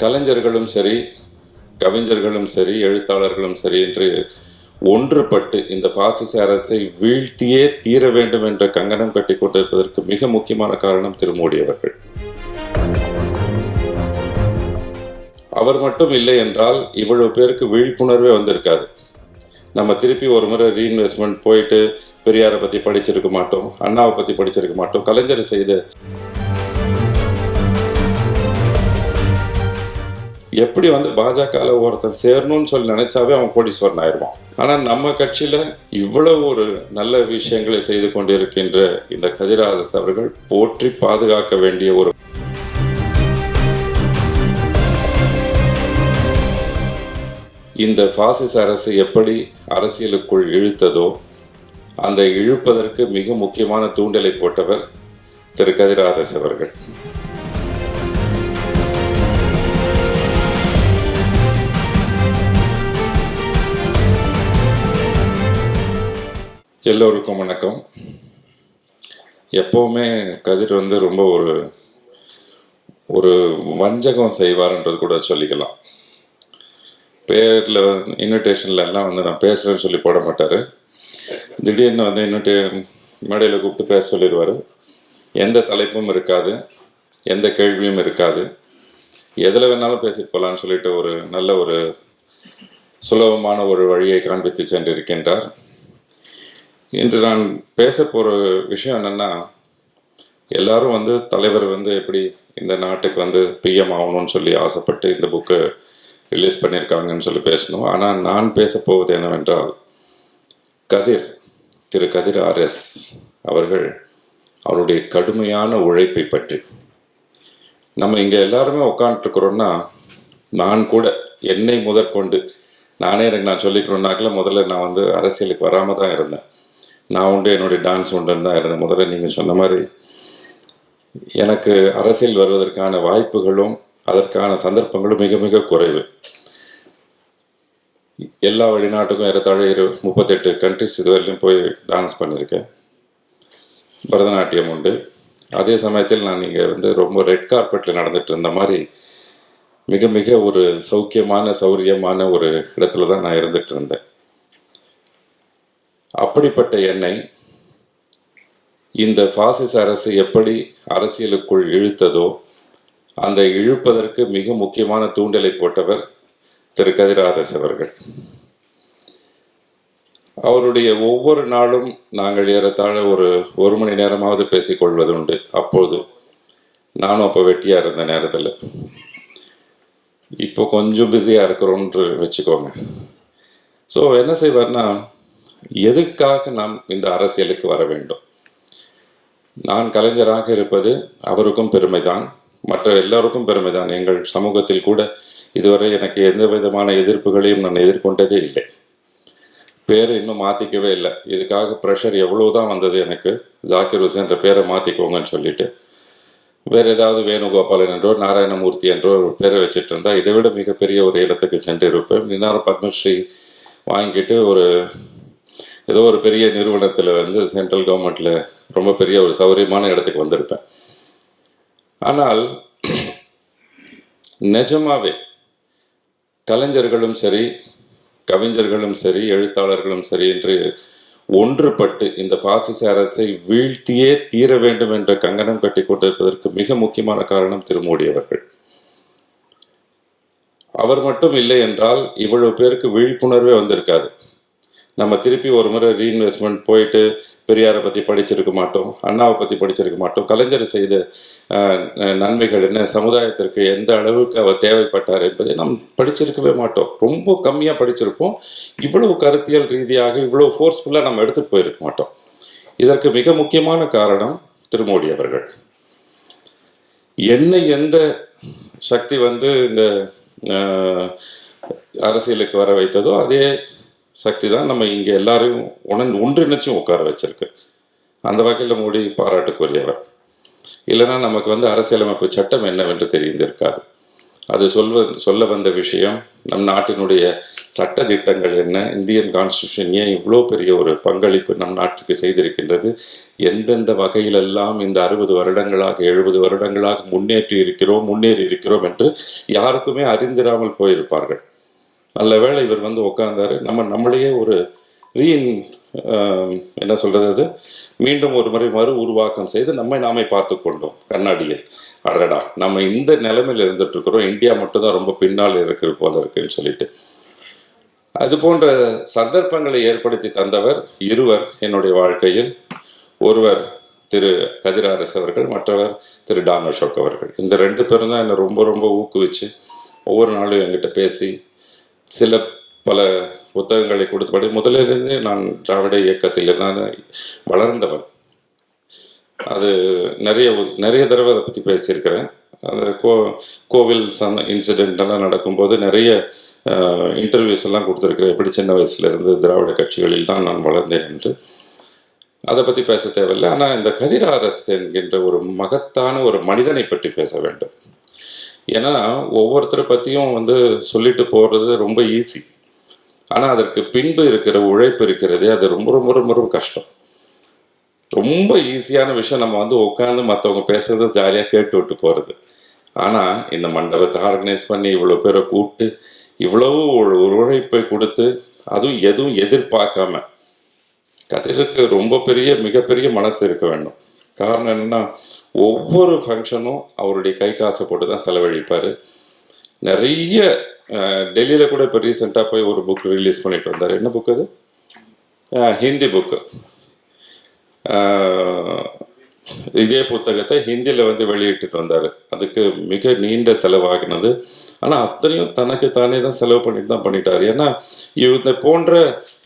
கலைஞர்களும் சரி கவிஞர்களும் சரி எழுத்தாளர்களும் சரி என்று ஒன்றுபட்டு இந்த பாசிச அரசை வீழ்த்தியே தீர வேண்டும் என்ற கங்கணம் கட்டி கொண்டிருப்பதற்கு மிக முக்கியமான காரணம் திருமோடி அவர்கள். அவர் மட்டும் இல்லை என்றால் இவ்வளவு பேருக்கு விழிப்புணர்வே வந்திருக்காது. நம்ம திருப்பி ஒரு முறை ரீஇன்வெஸ்ட்மெண்ட் போயிட்டு பெரியாரை பற்றி படிச்சிருக்க மாட்டோம் அண்ணாவை பற்றி படிச்சிருக்க மாட்டோம் கலைஞர் செய்த எப்படி வந்து பாஜகவில் ஒருத்தன் சேரணும்னு சொல்லி நினைச்சாவே அவன் கோடீஸ்வரன் ஆயிடுவான். ஆனால் நம்ம கட்சியில் இவ்வளவு ஒரு நல்ல விஷயங்களை செய்து கொண்டிருக்கின்ற இந்த கதிராஜஸ் அவர்கள் போற்றி பாதுகாக்க வேண்டிய ஒரு இந்த பாசிச அரசு எப்படி அரசியலுக்குள் இழுத்ததோ அந்த இழுப்பதற்கு மிக முக்கியமான தூண்டலை போட்டவர் திரு கதிராரஸ் அவர்கள். எல்லோருக்கும் வணக்கம். எப்போவுமே கதிர் வந்து ரொம்ப ஒரு ஒரு வஞ்சகம் செய்வார்ன்றது கூட சொல்லிக்கலாம். பேரில் இன்விடேஷனில் எல்லாம் வந்து நான் பேசுகிறேன்னு சொல்லி போட மாட்டார். திடீர்னு வந்து இன்விடே மேடையில் கூப்பிட்டு பேச சொல்லிடுவார். எந்த தலைப்பும் இருக்காது எந்த கேள்வியும் இருக்காது. எதில் வேணாலும் பேசிட்டு போகலான்னு சொல்லிட்டு ஒரு நல்ல ஒரு சுலபமான ஒரு வழியை காண்பித்து சென்றிருக்கின்றார். இன்று நான் பேச போகிற விஷயம் என்னென்னா எல்லாரும் வந்து தலைவர் வந்து எப்படி இந்த நாட்டுக்கு வந்து பிஎம் ஆகணும்னு சொல்லி ஆசைப்பட்டு இந்த புக்கு ரிலீஸ் பண்ணியிருக்காங்கன்னு சொல்லி பேசணும். ஆனால் நான் பேச போவது என்னவென்றால் கதிர் திரு கதிர் ஆர்எஸ் அவர்கள் அவருடைய கடுமையான உழைப்பை பற்றி. நம்ம இங்கே எல்லாருமே உட்காந்துருக்குறோன்னா நான் கூட என்னை முதற்கொண்டு நானே எனக்கு நான் சொல்லிக்கணுன்னாக்கில் முதல்ல நான் வந்து அரசியலுக்கு வராமல் தான் இருந்தேன். நான் உண்டு என்னுடைய டான்ஸ் உண்டுன்னு தான் இருந்தேன். முதல்ல நீங்கள் சொன்ன மாதிரி எனக்கு அரசியல் வருவதற்கான வாய்ப்புகளும் அதற்கான சந்தர்ப்பங்களும் மிக மிக குறைவு. எல்லா வெளிநாட்டுக்கும் ஏறத்தாழ இரு முப்பத்தெட்டு கண்ட்ரிஸ் இதுவரையிலும் போய் டான்ஸ் பண்ணியிருக்கேன் பரதநாட்டியம் உண்டு. அதே சமயத்தில் நான் இங்கே வந்து ரொம்ப ரெட் கார்பெட்டில் நடந்துட்டு இருந்த மாதிரி மிக மிக ஒரு சௌக்கியமான சௌரியமான ஒரு இடத்துல தான் நான் இருந்துகிட்டு இருந்தேன். அப்படிப்பட்ட என்னை இந்த பாசிச அரசு எப்படி அரசியலுக்குள் இழுத்ததோ அந்த இழுப்பதற்கு மிக முக்கியமான தூண்டலை போட்டவர் திரு. கதிராரஸ் அவர்கள். அவருடைய ஒவ்வொரு நாளும் நாங்கள் ஏறத்தாழ ஒரு ஒரு மணி நேரமாவது பேசிக்கொள்வது உண்டு. அப்போது நானும் அப்போ வெட்டியாக இருந்த நேரத்தில். இப்போ கொஞ்சம் பிஸியாக இருக்கிறோன்று வச்சுக்கோங்க. ஸோ என்ன செய்வார்னா எதுக்காக நாம் இந்த அரசியலுக்கு வர வேண்டும்? நான் கலைஞராக இருப்பது அவருக்கும் பெருமைதான் மற்ற எல்லோருக்கும் பெருமைதான். எங்கள் சமூகத்தில் கூட இதுவரை எனக்கு எந்த விதமான எதிர்ப்புகளையும் நான் எதிர்கொண்டதே இல்லை. பேரை இன்னும் மாற்றிக்கவே இல்லை. இதுக்காக ப்ரெஷர் எவ்வளோ தான் வந்தது எனக்கு ஜாக்கிர் ஹுசேன்ற பேரை மாற்றிக்கோங்கன்னு சொல்லிட்டு வேறு ஏதாவது வேணுகோபாலன் என்றோ நாராயணமூர்த்தி என்றோ ஒரு பேரை வச்சுட்டு இருந்தால் இதை விட மிகப்பெரிய ஒரு இடத்துக்கு சென்று இருப்பேன் இந்நேரம் பத்மஸ்ரீ வாங்கிட்டு ஒரு ஏதோ ஒரு பெரிய நிறுவனத்தில் வந்து சென்ட்ரல் கவர்மெண்ட்டில் ரொம்ப பெரிய ஒரு சௌகரியமான இடத்துக்கு வந்திருப்பேன். ஆனால் நிஜமாவே கலைஞர்களும் சரி கவிஞர்களும் சரி எழுத்தாளர்களும் சரி என்று ஒன்றுபட்டு இந்த பாசிச அரசை வீழ்த்தியே தீர வேண்டும் என்ற கங்கணம் கட்டி கொண்டிருப்பதற்கு மிக முக்கியமான காரணம் திருமோடி அவர்கள். அவர் மட்டும் இல்லை என்றால் இவ்வளவு பேருக்கு விழிப்புணர்வே வந்திருக்காது. நம்ம திருப்பி ஒரு முறை ரீஇன்வெஸ்ட்மெண்ட் போயிட்டு பெரியாரை பற்றி படிச்சிருக்க மாட்டோம் அண்ணாவை பற்றி படிச்சிருக்க மாட்டோம். கலைஞர் செய்த நன்மைகள் என்ன? சமுதாயத்திற்கு எந்த அளவுக்கு அவர் தேவைப்பட்டார் என்பதை நாம் படிச்சிருக்கவே மாட்டோம். ரொம்ப கம்மியாக படிச்சிருப்போம். இவ்வளவு கருத்தியல் ரீதியாக இவ்வளவு ஃபோர்ஸ்ஃபுல்லாக நம்ம எடுத்துகிட்டு போயிருக்க மாட்டோம். இதற்கு மிக முக்கியமான காரணம் திருமோடி அவர்கள். என்ன எந்த சக்தி வந்து இந்த அரசியலுக்கு வர வைத்ததோ அதே சக்தி தான் நம்ம இங்கே எல்லாரையும் உணன் ஒன்றிணைச்சும் உட்கார வச்சிருக்கு. அந்த வகையில் மோடி பாராட்டுக்குரியவர் இல்லைன்னா நமக்கு வந்து அரசியலமைப்பு சட்டம் என்னவென்று தெரிந்திருக்காது. அது சொல்வ சொல்ல வந்த விஷயம் நம் நாட்டினுடைய சட்ட திட்டங்கள் என்ன இந்தியன் கான்ஸ்டியூஷன் ஏன் இவ்வளோ பெரிய ஒரு பங்களிப்பு நம் நாட்டுக்கு செய்திருக்கின்றது எந்தெந்த வகையிலெல்லாம் இந்த அறுபது வருடங்களாக எழுபது வருடங்களாக முன்னேற்றி இருக்கிறோம் முன்னேறி இருக்கிறோம் என்று யாருக்குமே அறிந்திராமல் போயிருப்பார்கள். நல்ல வேளை இவர் வந்து உட்காந்தாரு நம்ம நம்மளையே ஒரு ரீஇன் என்ன சொல்கிறது அது? மீண்டும் ஒரு முறை மறு உருவாக்கம் செய்து நம்மை நாமே பார்த்து கொண்டோம் கண்ணாடியில். அடடா நம்ம இந்த நிலைமையில் இருந்துட்டு இருக்கிறோம். இந்தியா மட்டும்தான் ரொம்ப பின்னால் இருக்கிற போல இருக்குன்னு சொல்லிட்டு. அது போன்ற சந்தர்ப்பங்களை ஏற்படுத்தி தந்தவர் இருவர் என்னுடைய வாழ்க்கையில். ஒருவர் திரு கதிராரஸ் அவர்கள் மற்றவர் திரு டான் அசோக் அவர்கள். இந்த ரெண்டு பேரும் தான் என்னை ரொம்ப ரொம்ப ஊக்குவிச்சு ஒவ்வொரு நாளும் என்கிட்ட பேசி சில பல புத்தகங்களை கொடுத்தபடி முதலிலிருந்தே நான் திராவிட இயக்கத்தில் தான் வளர்ந்தவன். அது நிறைய நிறைய தடவை அதை பற்றி பேசியிருக்கிறேன். அந்த கோ கோவில் சம இன்சிடெண்ட்டெல்லாம் நடக்கும்போது நிறைய இன்டர்வியூஸ் எல்லாம் கொடுத்துருக்குறேன். எப்படி சின்ன வயசுலேருந்து திராவிட கட்சிகளில் தான் நான் வளர்ந்தேன் என்று. அதை பற்றி பேச தேவையில்லை. ஆனால் இந்த கதிராரஸ் என்கின்ற ஒரு மகத்தான ஒரு மனிதனை பற்றி பேச வேண்டும். ஏன்னா ஒவ்வொருத்தரை பற்றியும் வந்து சொல்லிட்டு போகிறது ரொம்ப ஈஸி ஆனால் அதற்கு பின்பு இருக்கிற உழைப்பு இருக்கிறதே அது ரொம்ப ரொம்ப ரொம்ப ரொம்ப கஷ்டம். ரொம்ப ஈஸியான விஷயம் நம்ம வந்து உட்காந்து மற்றவங்க பேசுறத ஜாலியாக கேட்டு விட்டு போகிறது ஆனால் இந்த மண்டபத்தை ஆர்கனைஸ் பண்ணி இவ்வளோ பேரை கூப்பிட்டு இவ்வளவு ஒரு உழைப்பை கொடுத்து அதுவும் எதுவும் எதிர்பார்க்காம கதிருக்கு ரொம்ப பெரிய மிகப்பெரிய மனசு இருக்க வேண்டும். காரணம் என்னன்னா ஒவ்வொரு ஃபங்க்ஷனும் அவருடைய கை காசை போட்டு தான் செலவழிப்பார். நிறைய டெல்லியில் கூட இப்போ ரீசெண்டாக போய் ஒரு புக் ரிலீஸ் பண்ணிட்டு வந்தார். என்ன புக் அது? ஹிந்தி புக்கு இதே புத்தகத்தை ஹிந்தியில் வந்து வெளியிட்டுட்டு வந்தார். அதுக்கு மிக நீண்ட செலவாகினது. ஆனால் அத்தனையும் தனக்கு தானே தான் செலவு பண்ணிட்டு தான் பண்ணிட்டார். ஏன்னா இந்த போன்ற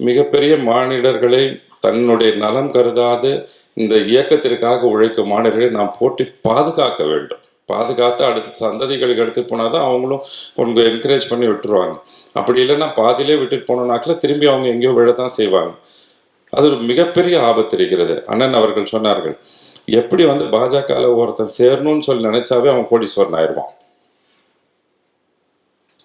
மிகப்பெரிய மாநிலர்களை தன்னுடைய நலம் கருதாது இந்த இயக்கத்திற்காக உழைக்கும் மாணவர்களை நாம் போட்டி பாதுகாக்க வேண்டும். பாதுகாத்து அடுத்த சந்ததிகளுக்கு எடுத்துகிட்டு போனால் தான் அவங்களும் கொஞ்சம் என்கரேஜ் பண்ணி விட்டுருவாங்க. அப்படி இல்லைன்னா பாதியிலே விட்டுட்டு போனோம்னாக்கில் திரும்பி அவங்க எங்கேயோ விழத்தான் செய்வாங்க. அது ஒரு மிகப்பெரிய ஆபத்து இருக்கிறது. அண்ணன் அவர்கள் சொன்னார்கள் எப்படி வந்து பாஜகவில் ஒருத்தன் சேரணும்னு சொல்லி நினைச்சாவே அவன் கோடீஸ்வரன் ஆயிடுவான்.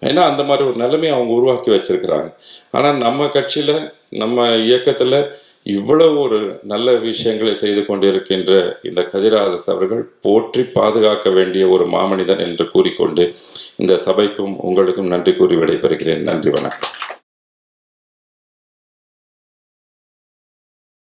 ஏன்னா அந்த மாதிரி ஒரு நிலைமையை அவங்க உருவாக்கி வச்சிருக்கிறாங்க. ஆனால் நம்ம கட்சியில் நம்ம இயக்கத்தில் இவ்வளவு ஒரு நல்ல விஷயங்களை செய்து கொண்டிருக்கின்ற இந்த கதிராசஸ் அவர்கள் போற்றி பாதுகாக்க வேண்டிய ஒரு மாமனிதன் என்று கூறிக்கொண்டு இந்த சபைக்கும் உங்களுக்கும் நன்றி கூறி விடைபெறுகிறேன். நன்றி வணக்கம்.